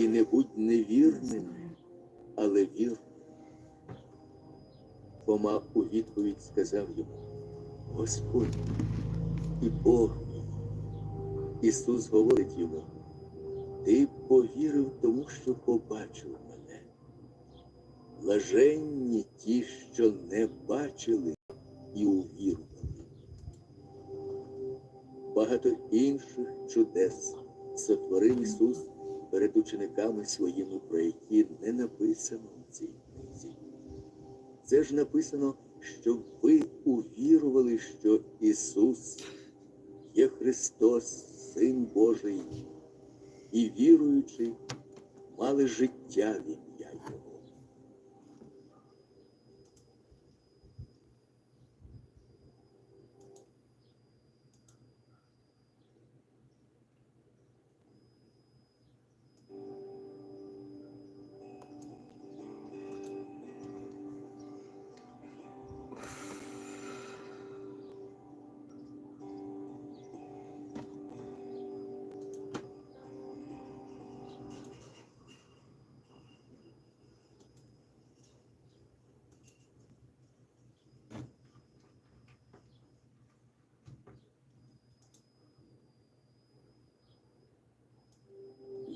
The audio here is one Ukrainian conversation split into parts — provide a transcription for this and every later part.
І не будь невірним, але вір. Фома у відповідь сказав йому, Господь і Бог. Ісус говорить йому, ти повірив тому, що побачив мене. Блаженні ті, що не бачили і увірували. Багато інших чудес сотворив Ісус перед учениками своїми, про які не написано в цій книзі. Це ж написано, щоб ви увірували, що Ісус є Христос, Син Божий, і віруючи, мали життя в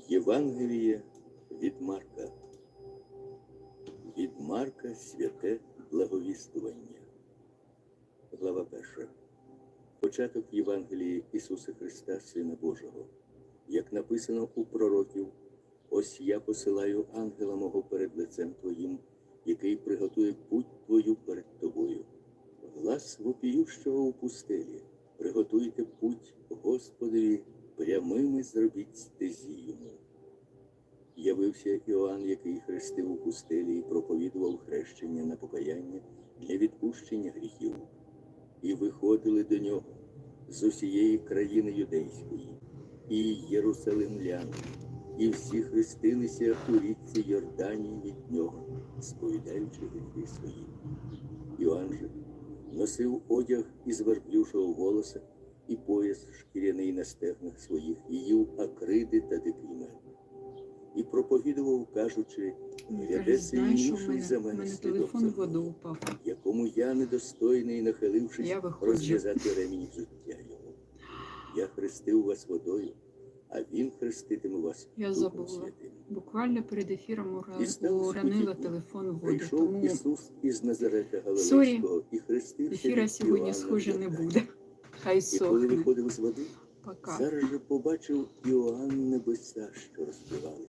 Євангеліє від Марка. Від Марка святе благовістування. Глава перша. Початок Євангелії Ісуса Христа, Сина Божого. Як написано у пророків, ось я посилаю ангела мого перед лицем Твоїм, який приготує путь Твою перед тобою. Глас вопіющого у пустелі. Приготуйте путь Господові, прямими зробіть стезі йому. Явився Іоанн, який хрестив у пустелі і проповідував хрещення на покаяння для відпущення гріхів. І виходили до нього з усієї країни юдейської, і єрусалимляни, і всі хрестилися у річці Йорданії від нього, сповідаючи гріхи свої. Іоанн же носив одяг із верблюжого волоса і пояс шкіряний на стегнах своїх, і їв акриди та дикий мед. І проповідував, кажучи, ряде в сильніший за мене телефон воду упав. якому я недостойний, нахилившись, Я розв'язати ремінь взуття його. Я хрестив вас водою, а він хреститиме вас Я забула. Буквально перед ефіром уронила телефон в воду, Прийшов тому Ісус із Назарета Галилейського і хрестився ефіра сьогодні схоже не буде. Хай І коли виходив з води, Пока. зараз же побачив Іоанн небеса, що розкривалися.